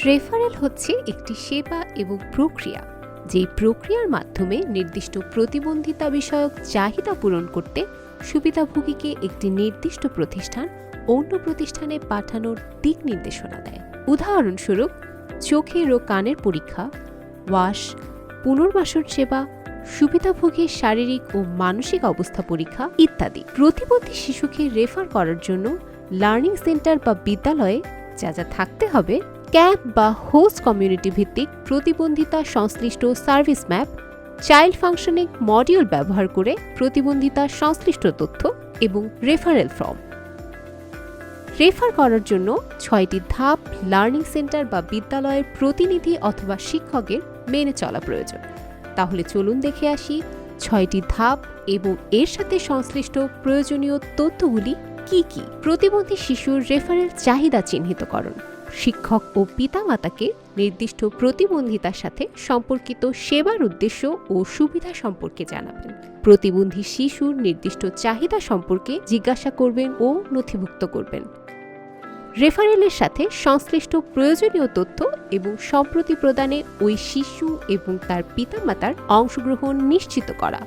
Referral হচ্ছে একটি সেবা এবং প্রক্রিয়া, যেই প্রক্রিয়ার মাধ্যমে নির্দিষ্ট প্রতিবন্ধিতা বিষয়ক চাহিদা পূরণ করতে সুবিধাভোগীকে একটি নির্দিষ্ট প্রতিষ্ঠান অন্য প্রতিষ্ঠানে পাঠানোর দিক নির্দেশনা দেয়। উদাহরণস্বরূপ, চোখের ও কানের পরীক্ষা, ওয়াশ, পুনর্বাসন সেবা, সুবিধাভোগীর শারীরিক ও মানসিক অবস্থা পরীক্ষা ইত্যাদি। প্রতিবন্ধী শিশুকে রেফার করার জন্য লার্নিং সেন্টার বা বিদ্যালয়ে যা যা থাকতে হবে ক্যাম্প বা হোস্ট কমিউনিটি ভিত্তিক প্রতিবন্ধিতা সংশ্লিষ্ট service map, child functioning module ব্যবহার করে প্রতিবন্ধিতা সংশ্লিষ্ট তথ্য এবং রেফারেল ফর্ম। রেফার করার জন্য ছয়টি ধাপ লার্নিং সেন্টার বা বিদ্যালয়ের প্রতিনিধি অথবা শিক্ষকের মেনে চলা প্রয়োজন। তাহলে চলুন দেখে আসি ছয়টি ধাপ এবং এর সাথে সংশ্লিষ্ট প্রয়োজনীয় তথ্যগুলি কি কি। প্রতিবন্ধী শিশুর রেফারেল চাহিদা চিহ্নিতকরণ। শিক্ষক ও পিতামাতাকে নির্দিষ্ট প্রতিবন্ধিতার সাথে সম্পর্কিত সেবার উদ্দেশ্য ও সুবিধা সম্পর্কে জানাবেন। প্রতিবন্ধী শিশুর নির্দিষ্ট চাহিদা সম্পর্কে জিজ্ঞাসা করবেন ও নথিভুক্ত করবেন। রেফারেলের সাথে সংশ্লিষ্ট প্রয়োজনীয় তথ্য এবং সম্প্রতি প্রদানে ওই শিশু এবং তার পিতামাতার অংশগ্রহণ নিশ্চিত করা।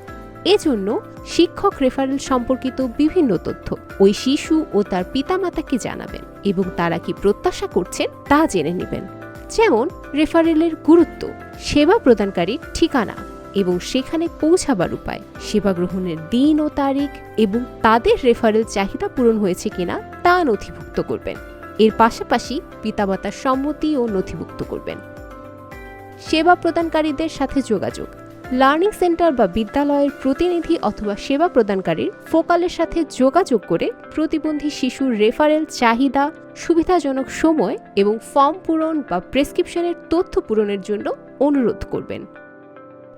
এজন্য শিক্ষক রেফারেল সম্পর্কিত বিভিন্ন তথ্য ওই শিশু ও তার পিতামাতাকে জানাবেন এবং তারা কি প্রত্যাশা করছেন তা জেনে নেবেন। যেমন, রেফারেলের গুরুত্ব, সেবা প্রদানকারীর ঠিকানা এবং সেখানে পৌঁছাবার উপায়, সেবা গ্রহণের দিন ও তারিখ এবং তাদের রেফারেল চাহিদা পূরণ হয়েছে কিনা তা নথিভুক্ত করবেন। এর পাশাপাশি পিতামাতার সম্মতি ও নথিভুক্ত করবেন। সেবা প্রদানকারীদের সাথে যোগাযোগ লার্নিং সেন্টার বা বিদ্যালয়ের প্রতিনিধি অথবা সেবা প্রদানকারীর ফোকালের সাথে যোগাযোগ করে প্রতিবন্ধী শিশুর রেফারেল চাহিদা, সুবিধাজনক সময় এবং ফর্ম পূরণ বা প্রেসক্রিপশনের তথ্য পূরণের জন্য অনুরোধ করবেন।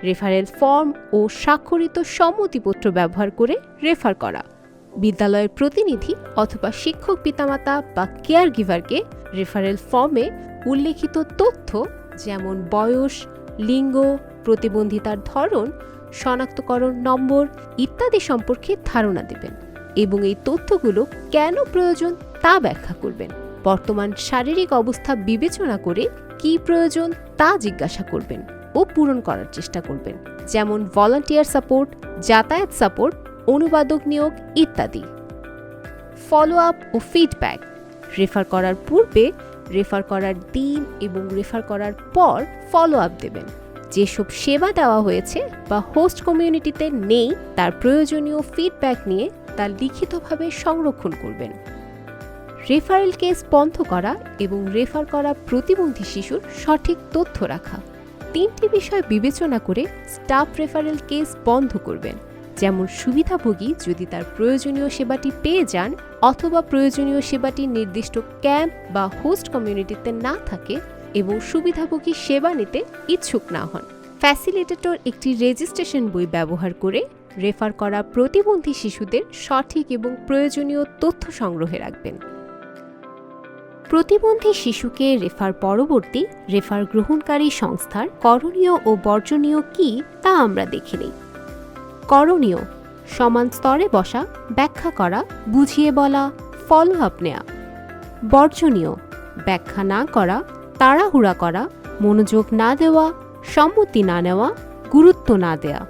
রেফারেল ফর্ম ও স্বাক্ষরিত সম্মতিপত্র ব্যবহার করে রেফার করা। বিদ্যালয়ের প্রতিনিধি অথবা শিক্ষক পিতামাতা বা কেয়ার গিভারকে রেফারেল ফর্মে উল্লেখিত তথ্য যেমন বয়স, লিঙ্গ প্রতিবন্ধিতার ধরন, শনাক্তকরণ নম্বর ইত্যাদি সম্পর্কে ধারণা দেবেন এবং এই তথ্যগুলো কেন প্রয়োজন তা ব্যাখ্যা করবেন। বর্তমান শারীরিক অবস্থা বিবেচনা করে কি প্রয়োজন তা জিজ্ঞাসা করবেন ও পূরণ করার চেষ্টা করবেন। যেমন ভলান্টিয়ার সাপোর্ট যাতায়াত সাপোর্ট অনুবাদক নিয়োগ ইত্যাদি। ফলো আপ ও ফিডব্যাক রেফার করার পূর্বে রেফার করার দিন এবং রেফার করার পর ফলো আপ দেবেন। যেসব সেবা দেওয়া হয়েছে বা হোস্ট কমিউনিটিতে নেই, তার প্রয়োজনীয় ফিডব্যাক নিয়ে তা লিখিতভাবে সংরক্ষণ করবেন। রেফারেল কেস বন্ধ করা এবং রেফার করা প্রতিবন্ধী শিশুর সঠিক তথ্য রাখা। তিনটি বিষয় বিবেচনা করে স্টাফ রেফারেল কেস বন্ধ করবেন। যেমন সুবিধাভোগী যদি তার প্রয়োজনীয় সেবাটি পেয়ে যান, অথবা প্রয়োজনীয় সেবাটি নির্দিষ্ট ক্যাম্প বা হোস্ট কমিউনিটিতে না থাকে এবং সুবিধাভোগী সেবা নিতে ইচ্ছুক না হন। ফ্যাসিলিটেটর একটি রেজিস্ট্রেশন বই ব্যবহার করে রেফার করা প্রতিবন্ধী শিশুদের সঠিক এবং প্রয়োজনীয় তথ্য সংগ্রহে রাখবেন। প্রতিবন্ধী শিশুকে রেফার পরবর্তী রেফার গ্রহণকারী সংস্থার করণীয় ও বর্জনীয় কি তা আমরা দেখে নেই। করণীয়, সমান স্তরে বসা, ব্যাখ্যা করা, বুঝিয়ে বলা ফলো আপ নেয়া। বর্জনীয়, ব্যাখ্যা না করা তাড়াহুড়া করা মনোযোগ না দেওয়া সম্মতি না নেওয়া গুরুত্ব না দেয়া।